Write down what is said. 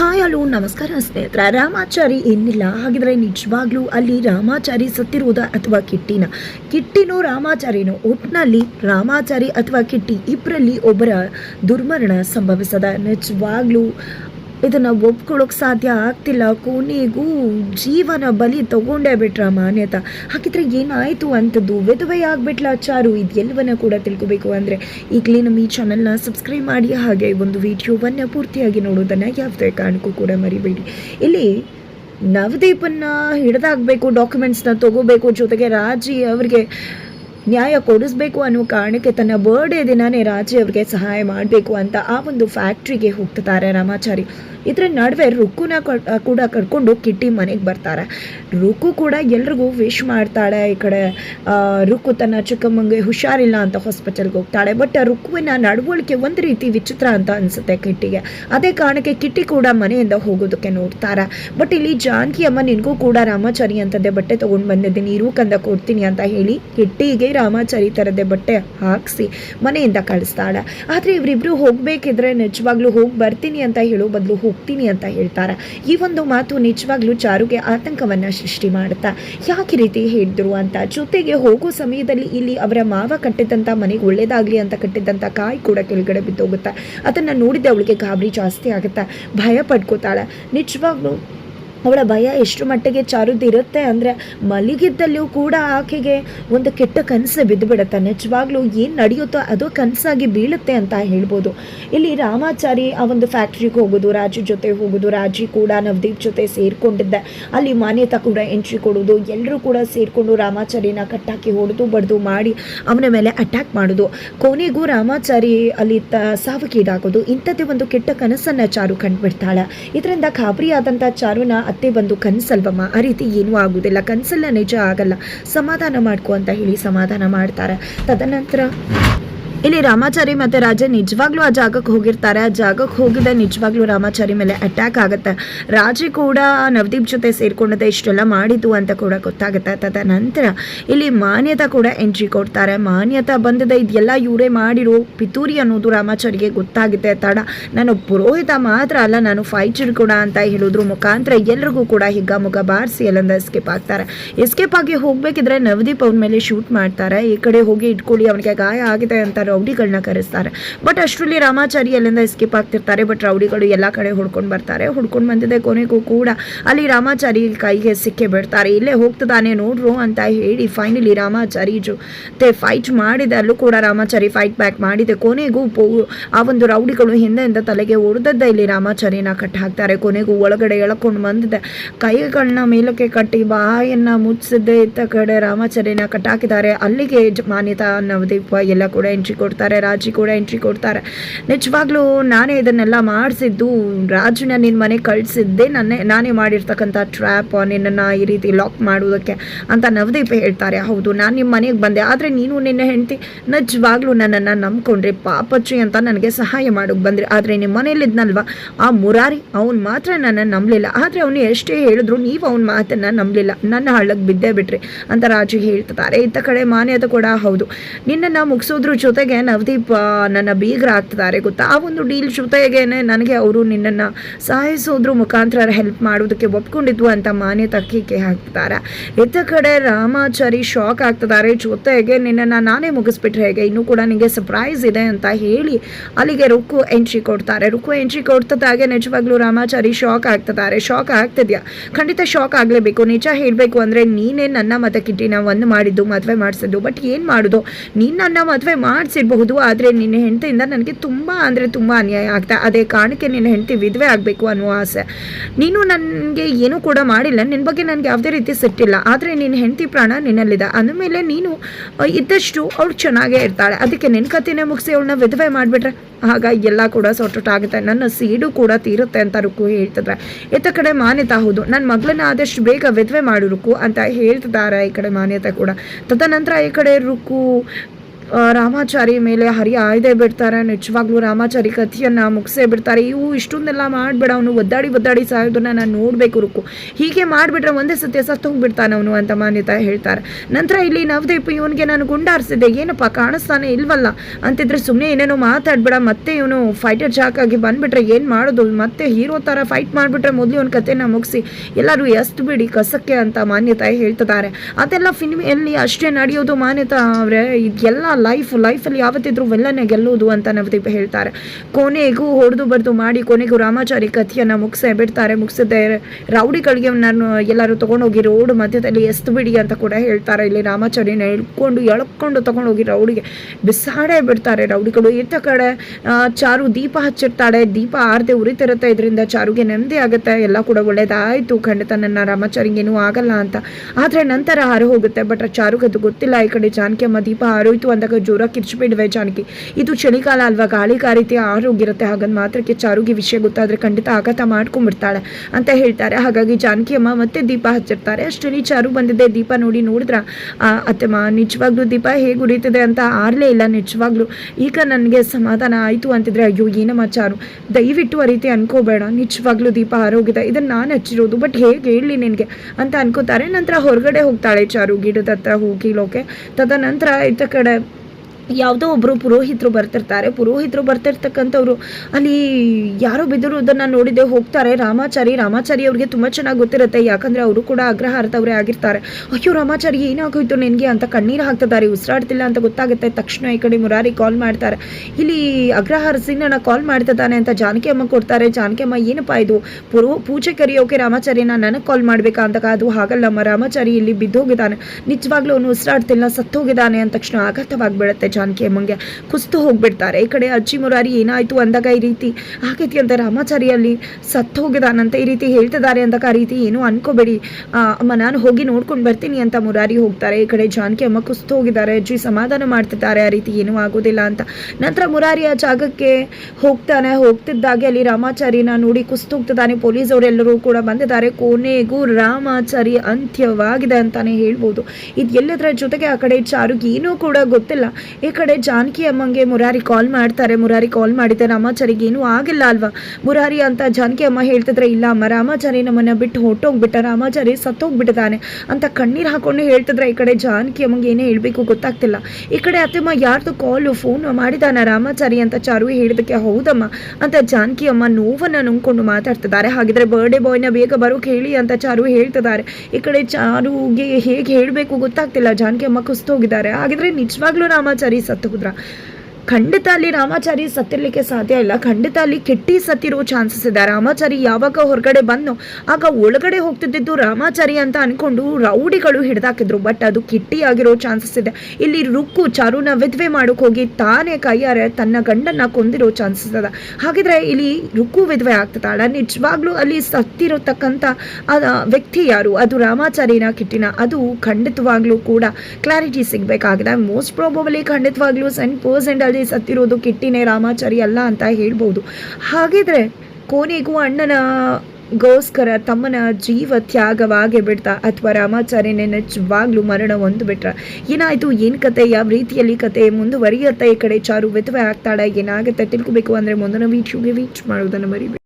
Hi hello ನಮಸ್ಕಾರ ಸ್ನೇಹಿತರ. ರಾಮಾಚಾರಿ ಏನಿಲ್ಲ, ಹಾಗಿದ್ರೆ ನಿಜವಾಗ್ಲೂ ಅಲ್ಲಿ ರಾಮಾಚಾರಿ ಸತ್ತಿರುವುದ ಅಥವಾ ಕಿಟ್ಟಿನ? ಕಿಟ್ಟಿನೋ ರಾಮಾಚಾರಿನೋ ಒಟ್ಟಿನಲ್ಲಿ ರಾಮಾಚಾರಿ ಅಥವಾ ಕಿಟ್ಟಿ ಇಬ್ಬರಲ್ಲಿ ಒಬ್ಬರ ದುರ್ಮರಣ ಸಂಭವಿಸದ. ನಿಜವಾಗ್ಲೂ ಇದನ್ನು ಒಪ್ಕೊಳ್ಳೋಕೆ ಸಾಧ್ಯ ಆಗ್ತಿಲ್ಲ. ಕೊನೆಗೂ ಜೀವನ ಬಲಿ ತಗೊಂಡೇ ಬಿಟ್ರ ಮಾನ್ಯತ ಹಾಗಿದ್ರೆ ಏನಾಯಿತು ಅಂಥದ್ದು ವಿಧವೆ ಆಗ್ಬಿಟ್ಲ ಚಾರು ಇದೆಲ್ಲವನ್ನ ಕೂಡ ತಿಳ್ಕೊಬೇಕು ಅಂದರೆ ಈಗಲೇ ನಮ್ಮ ಈ ಚಾನಲ್ನ ಸಬ್ಸ್ಕ್ರೈಬ್ ಮಾಡಿ. ಹಾಗೆ ಒಂದು ವಿಡಿಯೋವನ್ನು ಪೂರ್ತಿಯಾಗಿ ನೋಡೋದನ್ನು ಯಾವುದೇ ಕಾರಣಕ್ಕೂ ಕೂಡ ಮರಿಬೇಡಿ. ಇಲ್ಲಿ ನವದೀಪನ್ನ ಹಿಡಿದಾಗಬೇಕು ಡಾಕ್ಯುಮೆಂಟ್ಸ್ನ ತಗೋಬೇಕು, ಜೊತೆಗೆ ರಾಜಿ ಅವರಿಗೆ ನ್ಯಾಯ ಕೊಡಿಸ್ಬೇಕು ಅನ್ನೋ ಕಾರಣಕ್ಕೆ ತನ್ನ ಬರ್ಡೇ ದಿನನೇ ರಾಜಿ ಅವ್ರಿಗೆ ಸಹಾಯ ಮಾಡಬೇಕು ಅಂತ ಆ ಒಂದು ಫ್ಯಾಕ್ಟ್ರಿಗೆ ಹೋಗ್ತಾರೆ ರಾಮಾಚಾರಿ. ಇದರ ನಡುವೆ ರುಕ್ಕುನ ಕಡ್- ಕೂಡ ಕರ್ಕೊಂಡು ಕಿಟ್ಟಿ ಮನೆಗೆ ಬರ್ತಾರೆ. ರುಕ್ಕು ಕೂಡ ಎಲ್ರಿಗೂ ವಿಶ್ ಮಾಡ್ತಾಳೆ ಈ ಕಡೆ. ರುಕ್ಕು ತನ್ನ ಚಿಕ್ಕಮ್ಮಂಗೆ ಹುಷಾರಿಲ್ಲ ಅಂತ ಹಾಸ್ಪಿಟಲ್ಗೆ ಹೋಗ್ತಾಳೆ. ಬಟ್ ಆ ರುಕ್ಕುವಿನ ನಡವಳಿಕೆ ಒಂದು ರೀತಿ ವಿಚಿತ್ರ ಅಂತ ಅನಿಸುತ್ತೆ ಕಿಟ್ಟಿಗೆ. ಅದೇ ಕಾರಣಕ್ಕೆ ಕಿಟ್ಟಿ ಕೂಡ ಮನೆಯಿಂದ ಹೋಗೋದಕ್ಕೆ ನೋಡ್ತಾರೆ. ಬಟ್ ಇಲ್ಲಿ ಜಾನಕಿ ಅಮ್ಮ ನಿನಗೂ ಕೂಡ ರಾಮಾಚಾರಿ ಅಂತದ್ದೇ ಬಟ್ಟೆ ತೊಗೊಂಡು ಬಂದಿದ್ದೀನಿ. ಇರುಕಂದ ಕೊಡ್ತೀನಿ ಅಂತ ಹೇಳಿ ಕಿಟ್ಟಿಗೆ ರಾಮಾಚಾರಿ ಥರದ್ದೇ ಬಟ್ಟೆ ಹಾಕಿಸಿ ಮನೆಯಿಂದ ಕಳಿಸ್ತಾಳೆ. ಆದರೆ ಇವರಿಬ್ರು ಹೋಗಬೇಕಿದ್ರೆ ನಿಜವಾಗ್ಲೂ ಹೋಗಿ ಬರ್ತೀನಿ ಅಂತ ಹೇಳೋ ಬದಲು ಹೋಗ್ತೀನಿ ಅಂತ ಹೇಳ್ತಾರೆ. ಈ ಒಂದು ಮಾತು ನಿಜವಾಗ್ಲೂ ಚಾರುಗೆ ಆತಂಕವನ್ನು ಸೃಷ್ಟಿ ಮಾಡುತ್ತಾ, ಯಾಕೆ ರೀತಿ ಹೇಳಿದ್ರು ಅಂತ. ಜೊತೆಗೆ ಹೋಗೋ ಸಮಯದಲ್ಲಿ ಇಲ್ಲಿ ಅವರ ಮಾವ ಕಟ್ಟಿದಂಥ ಮನೆಗೆ ಒಳ್ಳೇದಾಗಲಿ ಅಂತ ಕಟ್ಟಿದ್ದಂಥ ಕಾಯಿ ಕೂಡ ಕೆಳಗಡೆ ಬಿದ್ದೋಗುತ್ತೆ, ಅದನ್ನು ನೋಡಿದ್ದೆ ಅವಳಿಗೆ ಗಾಬರಿ ಜಾಸ್ತಿ ಆಗುತ್ತೆ, ಭಯ ಪಡ್ಕೋತಾಳೆ ನಿಜವಾಗ್ಲೂ ಅವಳ ಭಯ ಎಷ್ಟು ಮಟ್ಟಿಗೆ ಚಾರುದಿರುತ್ತೆ ಅಂದರೆ ಮಲಗಿದ್ದಲ್ಲೂ ಕೂಡ ಆಕೆಗೆ ಒಂದು ಕೆಟ್ಟ ಕನಸು ಬಿದ್ದುಬಿಡುತ್ತೆ ನಿಜವಾಗ್ಲೂ ಏನು ನಡೆಯುತ್ತೋ ಅದು ಕನಸಾಗಿ ಬೀಳುತ್ತೆ ಅಂತ ಹೇಳ್ಬೋದು. ಇಲ್ಲಿ ರಾಮಾಚಾರಿ ಆ ಒಂದು ಫ್ಯಾಕ್ಟ್ರಿಗೆ ಹೋಗೋದು, ರಾಜು ಜೊತೆ ಹೋಗೋದು, ರಾಜಿ ಕೂಡ ನವದೀಪ್ ಜೊತೆ ಸೇರಿಕೊಂಡಿದ್ದೆ. ಅಲ್ಲಿ ಮಾನ್ಯತಾ ಕೂಡ ಎಂಟ್ರಿ ಕೊಡೋದು ಎಲ್ಲರೂ ಕೂಡ ಸೇರಿಕೊಂಡು ರಾಮಾಚಾರಿನ ಕಟ್ಟಾಕಿ ಹೊಡೆದು ಬಡ್ದು ಮಾಡಿ ಅವನ ಮೇಲೆ ಅಟ್ಯಾಕ್ ಮಾಡೋದು. ಕೊನೆಗೂ ರಾಮಾಚಾರಿ ಅಲ್ಲಿ ತ, ಸಾವಕೀಡಾಗೋದು. ಇಂಥದ್ದೇ ಒಂದು ಕೆಟ್ಟ ಕನಸನ್ನು ಚಾರು ಕಂಡುಬಿಡ್ತಾಳೆ. ಇದರಿಂದ ಖಾಬರಿಯಾದಂಥ ಚಾರುನ ಅತ್ತೆ ಬಂದು ಕನಸಲ್ವಮ್ಮ? ಆ ರೀತಿ ಏನೂ ಆಗೋದಿಲ್ಲ. ಕನಸಲ್ಲ ನಿಜ ಆಗಲ್ಲ. ಸಮಾಧಾನ ಮಾಡ್ಕೋ ಅಂತ ಹೇಳಿ ಸಮಾಧಾನ ಮಾಡ್ತಾರೆ. ತದನಂತರ ಇಲ್ಲಿ ರಾಮಾಚಾರಿ ಮತ್ತೆ ರಾಜ ನಿಜವಾಗ್ಲೂ ಆ ಜಾಗಕ್ಕೆ ಹೋಗಿರ್ತಾರೆ. ಆ ಜಾಗಕ್ಕೆ ಹೋಗಿದ್ದ ನಿಜವಾಗ್ಲೂ ರಾಮಾಚಾರಿ ಮೇಲೆ ಅಟ್ಯಾಕ್ ಆಗುತ್ತೆ. ರಾಜಿ ಕೂಡ ನವದೀಪ್ ಜೊತೆ ಸೇರಿಕೊಂಡಿದ್ದೆ ಇಷ್ಟೆಲ್ಲ ಮಾಡಿದ್ದು ಅಂತ ಕೂಡ ಗೊತ್ತಾಗುತ್ತೆ. ತದ ನಂತರ ಇಲ್ಲಿ ಮಾನ್ಯತಾ ಕೂಡ ಎಂಟ್ರಿ ಕೊಡ್ತಾರೆ. ಮಾನ್ಯತಾ ಬಂದಿದೆ. ಇದೆಲ್ಲ ಇವರೇ ಮಾಡಿರೋ ಪಿತೂರಿ ಅನ್ನೋದು ರಾಮಾಚಾರಿಗೆ ಗೊತ್ತಾಗುತ್ತೆ. ತಡ, ನಾನು ಪುರೋಹಿತ ಮಾತ್ರ ಅಲ್ಲ, ನಾನು ಫೈಟರ್ ಕೂಡ ಅಂತ ಹೇಳಿದ್ರು. ಮುಖಾಂತರ ಎಲ್ರಿಗೂ ಕೂಡ ಹಿಗ್ಗಾಮುಗ ಬಾರಿಸಿ ಅಲ್ಲಿಂದ ಎಸ್ಕೇಪ್ ಆಗ್ತಾರೆ. ಎಸ್ಕೇಪ್ ಆಗಿ ಹೋಗ್ಬೇಕಿದ್ರೆ ನವದೀಪ್ ಅವನ ಮೇಲೆ ಶೂಟ್ ಮಾಡ್ತಾರೆ. ಈ ಕಡೆ ಹೋಗಿ ಇಟ್ಕೊಳ್ಳಿ ಅವನಿಗೆ ಗಾಯ ಆಗಿದೆ ಅಂತ ರೌಡಿಗಳನ್ನ ಕರೆಸ್ತಾರೆ. ಬಟ್ ಅಷ್ಟರಲ್ಲಿ ರಾಮಾಚಾರಿ ಅಲ್ಲಿಂದ ಎಸ್ಕೇಪ್ ಆಗ್ತಿರ್ತಾರೆ. ಬಟ್ ರೌಡಿಗಳು ಎಲ್ಲ ಕಡೆ ಹುಡ್ಕೊಂಡು ಬರ್ತಾರೆ. ಹುಡ್ಕೊಂಡು ಬಂದಿದೆ ಕೊನೆಗೂ ಕೂಡ ಅಲ್ಲಿ ರಾಮಾಚಾರಿ ಕೈಗೆ ಸಿಕ್ಕೇ ಬಿಡ್ತಾರೆ. ಇಲ್ಲೇ ಹೋಗ್ತದಾನೆ ನೋಡ್ರು ಅಂತ ಹೇಳಿ ಫೈನಲಿ ರಾಮಾಚಾರಿ ಜೊತೆ ಫೈಟ್ ಮಾಡಿದೆ. ಅಲ್ಲೂ ಕೂಡ ರಾಮಾಚಾರಿ ಫೈಟ್ ಬ್ಯಾಕ್ ಮಾಡಿದೆ. ಕೊನೆಗೂ ಆ ಒಂದು ರೌಡಿಗಳು ಹಿಂದೆಯಿಂದ ತಲೆಗೆ ಹೊಡೆದದ್ದ ಇಲ್ಲಿ ರಾಮಾಚಾರಿನ ಕಟ್ ಹಾಕ್ತಾರೆ. ಕೊನೆಗೂ ಒಳಗಡೆ ಎಳ್ಕೊಂಡು ಬಂದಿದೆ ಕೈಗಳನ್ನ ಮೇಲಕ್ಕೆ ಕಟ್ಟಿ ಬಾಯನ್ನ ಮುಚ್ಚಿದ್ದೆ ಇತ್ತ ಕಡೆ ರಾಮಾಚಾರಿನ ಕಟ್ಟಾಕಿದ್ದಾರೆ ಅಲ್ಲಿಗೆ ಮಾನ್ಯತಾ ನವದೀಪ ಎಲ್ಲ ಕೂಡ ಎಂಟ್ರಿ ಕೊಡ್ತಾರೆ, ರಾಜಿ ಕೂಡ ಎಂಟ್ರಿ ಕೊಡ್ತಾರೆ. ನಿಜವಾಗ್ಲೂ ನಾನೇ ಇದನ್ನೆಲ್ಲ ಮಾಡಿಸಿದ್ದು, ರಾಜುನ ನಿನ್ನ ಮನೆಗೆ ಕಳಿಸಿದ್ದೆ ನನ್ನೇ, ನಾನೇ ಮಾಡಿರ್ತಕ್ಕಂಥ ಟ್ರ್ಯಾಪ್ ನಿನ್ನನ್ನು ಈ ರೀತಿ ಲಾಕ್ ಮಾಡುವುದಕ್ಕೆ ಅಂತ ನವದೀಪ್ ಹೇಳ್ತಾರೆ. ಹೌದು, ನಾನು ನಿಮ್ಮ ಮನೆಗೆ ಬಂದೆ, ಆದರೆ ನೀನು ನಿನ್ನ ಹೆಂಡತಿ. ನಿಜವಾಗ್ಲೂ ನನ್ನನ್ನು ನಂಬ್ಕೊಂಡ್ರೆ ಪಾಪಚ್ಚಿ ಅಂತ ನನಗೆ ಸಹಾಯ ಮಾಡೋಕ್ಕೆ ಬಂದ್ರಿ. ಆದರೆ ನಿಮ್ಮ ಮನೇಲಿದ್ನಲ್ವ? ಆ ಮುರಾರಿ, ಅವ್ನು ಮಾತ್ರ ನನ್ನನ್ನು ನಂಬಲಿಲ್ಲ. ಆದರೆ ಅವನು ಎಷ್ಟೇ ಹೇಳಿದ್ರು ನೀವು ಅವನ ಮಾತನ್ನು ನಂಬಲಿಲ್ಲ. ನನ್ನ ಹಳ್ಳಕ್ಕೆ ಬಿದ್ದೇ ಬಿಟ್ರಿ ಅಂತ ರಾಜು ಹೇಳ್ತಾರೆ. ಇತ್ತ ಕಡೆ ಮಾನ್ಯತೆ ಕೂಡ ಹೌದು. ನಿನ್ನನ್ನು ಮುಗಿಸೋದ್ರ ಜೊತೆಗೆ ನವದೀಪ್ ಆ, ನನ್ನ ಬೀಗ್ರ ಆಗ್ತಿದ್ದಾರೆ ಗೊತ್ತಾ? ಆ ಒಂದು ಡೀಲ್ ಜೊತೆಗೇನೆ ನನಗೆ ಅವರು ನಿನ್ನನ್ನು ಸಹಾಯಿಸೋದ್ರ ಮುಖಾಂತರ ಹೆಲ್ಪ್ ಮಾಡೋದಕ್ಕೆ ಒಪ್ಕೊಂಡಿದ್ವು ಅಂತ ಮಾನ್ಯ ತಕ್ಕಿಕೆ ಹಾಕ್ತಾರೆ ಇತ್ತ ಕಡೆ ರಾಮಾಚಾರಿ ಶಾಕ್ ಆಗ್ತಿದ್ದಾರೆ. ಜೊತೆಗೆ ನಿನ್ನನ್ನು ನಾನೇ ಮುಗಿಸ್ಬಿಟ್ರೆ ಹೇಗೆ? ಇನ್ನೂ ಕೂಡ ನಿಮಗೆ ಸರ್ಪ್ರೈಸ್ ಇದೆ ಅಂತ ಹೇಳಿ ಅಲ್ಲಿಗೆ ರುಕ್ಕು ಎಂಟ್ರಿ ಕೊಡ್ತಾರೆ. ರುಕ್ಕು ಎಂಟ್ರಿ ಕೊಡ್ತದಾಗೆ ನಿಜವಾಗ್ಲೂ ರಾಮಾಚಾರಿ ಶಾಕ್ ಆಗ್ತಿದ್ದಾರೆ. ಶಾಕ್ ಆಗ್ತಿದ್ಯಾ? ಖಂಡಿತ ಶಾಕ್ ಆಗಲೇಬೇಕು. ನಿಜ ಹೇಳಬೇಕು ಅಂದರೆ ನೀನೇ ನನ್ನ ಮತ ಕಿಟ್ಟಿನ ಒಂದು ಮಾಡಿದ್ದು ಮದುವೆ ಮಾಡಿಸಿದ್ದು. ಬಟ್ ಏನು ಮಾಡೋದು? ನೀನು ನನ್ನ ಮದುವೆ ಮಾಡಿಸಿರಬಹುದು ಆದರೆ ನಿನ್ನ ಹೆಂಡತಿಯಿಂದ ನನಗೆ ತುಂಬ ಅಂದರೆ ತುಂಬ ಅನ್ಯಾಯ ಆಗ್ತಾ ಅದೇ ಕಾರಣಕ್ಕೆ ನಿನ್ನ ಹೆಂಡತಿ ವಿಧವೆ ಆಗಬೇಕು ಅನ್ನುವ ಆಸೆ. ನೀನು ನನಗೆ ಏನೂ ಕೂಡ ಮಾಡಿಲ್ಲ ನಿನ್ನ ಬಗ್ಗೆ ನನಗೆ ಯಾವುದೇ ರೀತಿ ಸಿಟ್ಟಿಲ್ಲ ಆದರೆ ನಿನ್ನ ಹೆಂಡತಿ ಪ್ರಾಣ ನಿನ್ನಲ್ಲಿದೆ. ಅಂದಮೇಲೆ ನೀನು ಇದ್ದಷ್ಟು ಅವಳು ಚೆನ್ನಾಗೇ ಇರ್ತಾಳೆ. ಅದಕ್ಕೆ ನಿನ್ನ ಕಥೆನೇ ಮುಗಿಸಿ ಅವಳನ್ನ ವಿಧವೆ ಮಾಡಿಬಿಟ್ರೆ ಆಗ ಎಲ್ಲ ಕೂಡ ಆಗುತ್ತೆ ನನ್ನ ಸೀಡು ಕೂಡ ತೀರುತ್ತೆ ಅಂತ ರುಕ್ಕು ಹೇಳ್ತಿದ್ರೆ. ಇತ್ತ ಕಡೆ ಮಾನ್ಯತಾ ಹೌದು. ನನ್ನ ಮಗಳನ್ನ ಆದಷ್ಟು ಬೇಗ ವಿಧವೆ ಮಾಡು ರುಕ್ಕು ಅಂತ ಹೇಳ್ತಿದ್ದಾರೆ ಈ ಕಡೆ ಮಾನ್ಯತೆ ಕೂಡ. ತದನಂತರ ಈ ಕಡೆ ರುಕ್ಕು ಆ, ರಾಮಾಚಾರಿ ಮೇಲೆ ಹರಿ ಆಯ್ದೆ ಬಿಡ್ತಾರೆ. ನಿಜವಾಗ್ಲೂ ರಾಮಾಚಾರಿ ಕಥೆಯನ್ನು ಮುಗಿಸೇ ಬಿಡ್ತಾರೆ. ಇವು ಇಷ್ಟೊಂದೆಲ್ಲ ಮಾಡಬೇಡ. ಅವನು ಒದ್ದಾಡಿ ಒದ್ದಾಡಿ ಸಾಯೋದನ್ನ ನಾನು ನೋಡಬೇಕು ರುಕ್ಕು. ಹೀಗೆ ಮಾಡಿಬಿಟ್ರೆ ಒಂದೇ ಸತ್ಯ ಸತ್ತು ಹೋಗ್ಬಿಡ್ತಾನೆ ಅವನು ಅಂತ ಮಾನ್ಯತಾ ಹೇಳ್ತಾರೆ. ನಂತರ ಇಲ್ಲಿ ನವದೀಪ್ ಇವನಿಗೆ ನಾನು ಗುಂಡಾರಿಸಿದ್ದೆ. ಏನಪ್ಪ, ಕಾಣಿಸ್ತಾನೆ ಇಲ್ವಲ್ಲ? ಅಂತಿದ್ರೆ ಸುಮ್ಮನೆ ಏನೇನೋ ಮಾತಾಡ್ಬೇಡ. ಮತ್ತೆ ಇವನು ಫೈಟರ್ ಜಾಕ್ ಆಗಿ ಬಂದ್ಬಿಟ್ರೆ ಏನು ಮಾಡೋದು? ಮತ್ತೆ ಹೀರೋ ಥರ ಫೈಟ್ ಮಾಡಿಬಿಟ್ರೆ ಮೊದಲು ಇವನ ಕಥೆನ ಮುಗಿಸಿ ಎಲ್ಲರೂ ಎಷ್ಟು ಬಿಡಿ ಕಸಕ್ಕೆ ಅಂತ ಮಾನ್ಯತಾ ಹೇಳ್ತಿದ್ದಾರೆ. ಅದೆಲ್ಲ ಫಿಲ್ಮಿಯಲ್ಲಿ ಅಷ್ಟೇ ನಡೆಯೋದು ಮಾನ್ಯತಾ ಅವರೇ. ಇದೆಲ್ಲ ಲೈಫ್ ಲೈಫಲ್ಲಿ ಯಾವತ್ತಿದ್ರೂ ವೆಲ್ಲನೇ ಗೆಲ್ಲುವುದು ಅಂತ ನವದೀಪ್ ಹೇಳ್ತಾರೆ. ಕೊನೆಗೂ ಹೊಡೆದು ಬಡ್ದು ಮಾಡಿ, ಕೊನೆಗೂ ರಾಮಾಚಾರಿ ಕಥೆಯನ್ನು ಮುಗಿಸೇ ಬಿಡ್ತಾರೆ. ಮುಗಿಸಿದ್ದೆ ರೌಡಿಗಳಿಗೆ ನಾನು ಎಲ್ಲರೂ ತೊಗೊಂಡೋಗಿ ರೋಡ್ ಮಧ್ಯದಲ್ಲಿ ಎಸ್ತು ಬಿಡಿ ಅಂತ ಕೂಡ ಹೇಳ್ತಾರೆ. ಇಲ್ಲಿ ರಾಮಾಚಾರಿನ ಎಳ್ಕೊಂಡು ಎಳ್ಕೊಂಡು ತೊಗೊಂಡೋಗಿ ರೌಡಿಗೆ ಬಿಸಾಡೇ ಬಿಡ್ತಾರೆ. ರೌಡಿಗಳು ಇತ್ತ ಕಡೆ ಚಾರು ದೀಪ ಹಚ್ಚಿರ್ತಾಳೆ. ದೀಪ ಆರದೆ ಉರಿತಿರುತ್ತೆ. ಇದರಿಂದ ಚಾರುಗೆ ನೆಮ್ಮದಿ ಆಗುತ್ತೆ. ಎಲ್ಲ ಕೂಡ ಒಳ್ಳೇದಾಯಿತು. ಖಂಡಿತ ನನ್ನ ರಾಮಾಚಾರಿಗೇನೂ ಆಗಲ್ಲ ಅಂತ. ಆದರೆ ನಂತರ ಹಾರು ಹೋಗುತ್ತೆ. ಬಟ್ ಚಾರುಗೆ ಅದು ಗೊತ್ತಿಲ್ಲ. ಈ ಕಡೆ ಜಾನಕಿ ಅಮ್ಮ ದೀಪ ಹಾರೋಯ್ತು ಅಂದಾಗ ಜೋರ ಕಿರ್ಚಿಬಿಡುವೆ ಜಾನಕಿ ಇದು ಚಳಿಗಾಲ ಅಲ್ವಾ? ಆ ರೀತಿ ಆರೋಗಿರುತ್ತೆ ಹಾಗಂದ್ ಮಾತ್ರಕ್ಕೆ ಚಾರುಗೆ ವಿಷಯ ಗೊತ್ತಾದರೆ ಖಂಡಿತ ಆಘಾತ ಮಾಡ್ಕೊಂಡ್ಬಿಡ್ತಾಳೆ ಅಂತ ಹೇಳ್ತಾರೆ. ಹಾಗಾಗಿ ಜಾನಕಿ ಅಮ್ಮ ಮತ್ತೆ ದೀಪ ಹಚ್ಚಿರ್ತಾರೆ. ಅಷ್ಟರಲ್ಲಿ ಚಾರು ಬಂದಿದೆ ದೀಪ ನೋಡಿ ನೋಡಿದ್ರ ಅತ್ತೆಮ್ಮ, ನಿಜವಾಗ್ಲೂ ದೀಪ ಹೇಗೆ ಉರಿತಿದೆ ಅಂತ ಆರ್ಲೇ ಇಲ್ಲ. ನಿಜವಾಗ್ಲೂ ಈಗ ನನಗೆ ಸಮಾಧಾನ ಆಯಿತು ಅಂತಿದ್ರೆ, ಅಯ್ಯೋ, ಏನಮ್ಮ ಚಾರು? ದಯವಿಟ್ಟು ಆ ರೀತಿ ಅನ್ಕೋಬೇಡ. ನಿಜವಾಗ್ಲೂ ದೀಪ ಆರೋಗ್ಯದ. ಇದನ್ನು ನಾನು ಹಚ್ಚಿರೋದು, ಬಟ್ ಹೇಗೆ ಹೇಳಿ ನಿನಗೆ ಅಂತ ಅನ್ಕೋತಾರೆ. ನಂತರ ಹೊರಗಡೆ ಹೋಗ್ತಾಳೆ ಚಾರು. ಗಿಡದ ಹತ್ರ ಹೋಗಿಲೋಕೆ ತದನಂತರ ಇತ್ತ ಕಡೆ ಯಾವುದೋ ಒಬ್ಬರು ಪುರೋಹಿತರು ಬರ್ತಿರ್ತಾರೆ. ಪುರೋಹಿತರು ಬರ್ತಿರ್ತಕ್ಕಂಥವ್ರು ಅಲ್ಲಿ ಯಾರೋ ಬಿದ್ದಿರುವುದನ್ನು ನೋಡಿದೆ, ಹೋಗ್ತಾರೆ. ರಾಮಾಚಾರಿ ರಾಮಾಚಾರಿ ಅವ್ರಿಗೆ ತುಂಬ ಚೆನ್ನಾಗಿ ಗೊತ್ತಿರುತ್ತೆ. ಯಾಕಂದರೆ ಅವರು ಕೂಡ ಅಗ್ರಹಾರದವರೇ ಆಗಿರ್ತಾರೆ. ಅಯ್ಯೋ ರಾಮಾಚಾರಿ, ಏನಾಗೋಯ್ತು ನಿನಗೆ ಅಂತ ಕಣ್ಣೀರು ಹಾಕ್ತಿದ್ದಾರೆ. ಉಸಿರಾಡ್ತಿಲ್ಲ ಅಂತ ಗೊತ್ತಾಗುತ್ತೆ. ತಕ್ಷಣ ಈ ಕಡೆ ಮುರಾರಿ ಕಾಲ್ ಮಾಡ್ತಾರೆ. ಇಲ್ಲಿ ಅಗ್ರಹಾರ ಸಿಂಗ್ನ ಕಾಲ್ ಮಾಡ್ತಿದ್ದಾನೆ ಅಂತ ಜಾನಕಿ ಅಮ್ಮ ಕೊಡ್ತಾರೆ. ಜಾನಕಿ ಅಮ್ಮ, ಏನಪ್ಪ ಇದು? ಪುರೋ, ಪೂಜೆ ಕರೆಯೋಕೆ ರಾಮಾಚಾರ್ಯನ ನನಗೆ ಕಾಲ್ ಮಾಡಬೇಕಾ? ಅಂತ ಅದು ಹಾಗಲ್ಲಮ್ಮ ರಾಮಾಚಾರಿ ಇಲ್ಲಿ ಬಿದ್ದೋಗಿದ್ದಾನೆ. ನಿಜವಾಗ್ಲೂ ಅವನು ಉಸಿರಾಡ್ತಿಲ್ಲ, ಸತ್ತೋಗಿದ್ದಾನೆ. ಅಂದ ತಕ್ಷಣ ಆಘಾತವಾಗಿಬಿಡುತ್ತೆ ಜಾನಕಿ ಅಮ್ಮಂಗೆ ಕುಸ್ತು ಹೋಗ್ಬಿಡ್ತಾರೆ. ಈ ಕಡೆ ಅಜ್ಜಿ ಮುರಾರಿ ಏನಾಯ್ತು ಅಂದಾಗ ಈ ರೀತಿ ಆಗೈತಿ ಅಂತ ರಾಮಾಚಾರಿ ಅಲ್ಲಿ ಸತ್ತು ಹೋಗಿದಾನಂತ ಈ ರೀತಿ ಹೇಳ್ತಿದ್ದಾರೆ ಅಂದಾಗ ಆ ರೀತಿ ಏನೂ ಅನ್ಕೋಬೇಡಿ. ಅಮ್ಮ, ನಾನು ಹೋಗಿ ನೋಡ್ಕೊಂಡು ಬರ್ತೀನಿ ಅಂತ ಮುರಾರಿ ಹೋಗ್ತಾರೆ. ಈ ಕಡೆ ಜಾನಕಿ ಅಮ್ಮ ಕುಸ್ತು ಹೋಗಿದ್ದಾರೆ. ಅಜ್ಜಿ ಸಮಾಧಾನ ಮಾಡ್ತಿದ್ದಾರೆ. ಆ ರೀತಿ ಏನೂ ಆಗೋದಿಲ್ಲ ಅಂತ. ನಂತರ ಮುರಾರಿ ಆ ಜಾಗಕ್ಕೆ ಹೋಗ್ತಾನೆ. ಹೋಗ್ತಿದ್ದಾಗೆ ಅಲ್ಲಿ ರಾಮಾಚಾರಿನ ನೋಡಿ ಕುಸ್ತು ಹೋಗ್ತಿದ್ದಾನೆ. ಪೊಲೀಸ್ ಅವರೆಲ್ಲರೂ ಕೂಡ ಬಂದಿದ್ದಾರೆ. ಕೊನೆಗೂ ರಾಮಾಚಾರಿ ಅಂತ್ಯವಾಗಿದೆ ಅಂತಾನೆ ಹೇಳ್ಬೋದು. ಇದು ಎಲ್ಲದರ ಜೊತೆಗೆ ಆ ಕಡೆ ಚಾರುಗೆ ಏನೂ ಕೂಡ ಗೊತ್ತಿಲ್ಲ. ಈ ಕಡೆ ಜಾನಕಿ ಅಮ್ಮಂಗೆ ಮುರಾರಿ ಕಾಲ್ ಮಾಡ್ತಾರೆ. ಮುರಾರಿ ಕಾಲ್ ಮಾಡಿದ್ದೆ ರಾಮಾಚಾರಿಗೆ ಏನೂ ಆಗಿಲ್ಲ ಅಲ್ವಾ? ಮುರಾರಿ ಅಂತ ಜಾನಕಿ ಅಮ್ಮ ಹೇಳ್ತಿದ್ರೆ, ಇಲ್ಲ ಅಮ್ಮ, ರಾಮಾಚಾರಿ ನಮ್ಮನ್ನ ಬಿಟ್ಟು ಹೊಟ್ಟೋಗ್ಬಿಟ್ಟ ರಾಮಾಚಾರಿ ಸತ್ತೋಗ್ಬಿಟ್ಟಿದ್ದಾನೆ. ಅಂತ ಕಣ್ಣೀರು ಹಾಕೊಂಡು ಹೇಳ್ತಿದ್ರೆ ಈ ಕಡೆ ಜಾನಕಿ ಅಮ್ಮಂಗೆ ಏನೇ ಹೇಳಬೇಕು ಗೊತ್ತಾಗ್ತಿಲ್ಲ. ಈ ಕಡೆ ಅತ್ತೆಮ್ಮ ಯಾರ್ದು ಕಾಲು ಫೋನ್ ಮಾಡಿದಾನ ರಾಮಾಚಾರಿ ಅಂತ ಚಾರು ಹೇಳಿದಕ್ಕೆ ಹೌದಮ್ಮ ಅಂತ ಜಾನಕಿ ಅಮ್ಮ ನೋವನ್ನು ನುಂಗ್ಕೊಂಡು ಮಾತಾಡ್ತಿದ್ದಾರೆ. ಹಾಗಿದ್ರೆ ಬರ್ಡೇ ಬಾಯ್ನ ಬೇಗ ಬರೋಕೆ ಹೇಳಿ ಅಂತ ಚಾರು ಹೇಳ್ತಿದ್ದಾರೆ. ಈ ಕಡೆ ಚಾರುಗೆ ಹೇಗೆ ಹೇಳಬೇಕು ಗೊತ್ತಾಗ್ತಿಲ್ಲ. ಜಾನಕಿ ಅಮ್ಮ ಕುಸ್ತೋಗಿದ್ದಾರೆ ಹಾಗಿದ್ರೆ ನಿಜವಾಗ್ಲೂ ರಾಮಾಚಾರಿ ಸತ್ತೋದ್ರ ಖಂಡಿತ ಅಲ್ಲಿ ರಾಮಾಚಾರಿ ಸತ್ತಿರ್ಲಿಕ್ಕೆ ಸಾಧ್ಯ ಇಲ್ಲ. ಖಂಡಿತ ಅಲ್ಲಿ ಕೆಟ್ಟಿ ಸತ್ತಿರೋ ಚಾನ್ಸಸ್ ಇದೆ. ರಾಮಾಚಾರಿ ಯಾವಾಗ ಹೊರಗಡೆ ಬಂದು ಆಗ ಒಳಗಡೆ ಹೋಗ್ತಿದ್ದಿದ್ದು ರಾಮಾಚಾರಿ ಅಂತ ಅನ್ಕೊಂಡು ರೌಡಿಗಳು ಹಿಡ್ದಾಕಿದ್ರು. ಬಟ್ ಅದು ಕಿಟ್ಟಿ ಆಗಿರೋ ಚಾನ್ಸಸ್ ಇದೆ. ಇಲ್ಲಿ ರುಕ್ಕು ಚಾರುನ ವಿಧವೆ ಮಾಡೋಕೆ ಹೋಗಿ ತಾನೇ ಕೈಯಾರೆ ತನ್ನ ಗಂಡನ್ನ ಕೊಂದಿರೋ ಚಾನ್ಸಸ್ ಅದ ಹಾಗಿದ್ರೆ ಇಲ್ಲಿ ರುಕ್ಕು ವಿಧ್ವೆ ಆಗ್ತದಾಳ ನಿಜವಾಗ್ಲೂ ಅಲ್ಲಿ ಸತ್ತಿರತಕ್ಕಂಥ ವ್ಯಕ್ತಿ ಯಾರು? ಅದು ರಾಮಾಚಾರಿನ ಕಿಟ್ಟಿನ. ಅದು ಖಂಡಿತವಾಗ್ಲೂ ಕೂಡ ಕ್ಲಾರಿಟಿ ಸಿಗಬೇಕಾಗಿದೆ. ಮೋಸ್ಟ್ ಪ್ರಾಬಬಲಿ ಖಂಡಿತವಾಗ್ಲೂ ಸೆಂಟ್ ಪರ್ಸೆಂಟ್ ಅಲ್ಲಿ ಸತ್ತಿರೋದು ಕಿಟ್ಟಿನೇ ರಾಮಾಚಾರಿ ಅಲ್ಲ ಅಂತ ಹೇಳ್ಬೋದು. ಹಾಗಿದ್ರೆ ಕೊನೆಗೂ ಅಣ್ಣನ ಗೋಸ್ಕರ ತಮ್ಮನ ಜೀವ ತ್ಯಾಗವಾಗಿ ಬಿಡ್ತಾ ಅಥವಾ ರಾಮಾಚಾರ್ಯನೇ ನಿಜವಾಗ್ಲೂ ಮರಣ ಒಂದು ಬಿಟ್ರ. ಏನಾಯ್ತು? ಏನು ಕತೆ? ಯಾವ ರೀತಿಯಲ್ಲಿ ಕತೆ? ಮುಂದುವರಿಯುತ್ತೆ ಈ ಕಡೆ. ಚಾರು, ವಿಧವೆ ಆಗ್ತಾಳೆ. ಏನಾಗುತ್ತೆ? ತಿಳ್ಕೊಬೇಕು ಅಂದರೆ ಮುಂದಿನ ವೀಕ್ಷಿಗೆ ವೀಕ್ಷ ಮಾಡೋದನ್ನು ಮರಿಬೇಡಿ.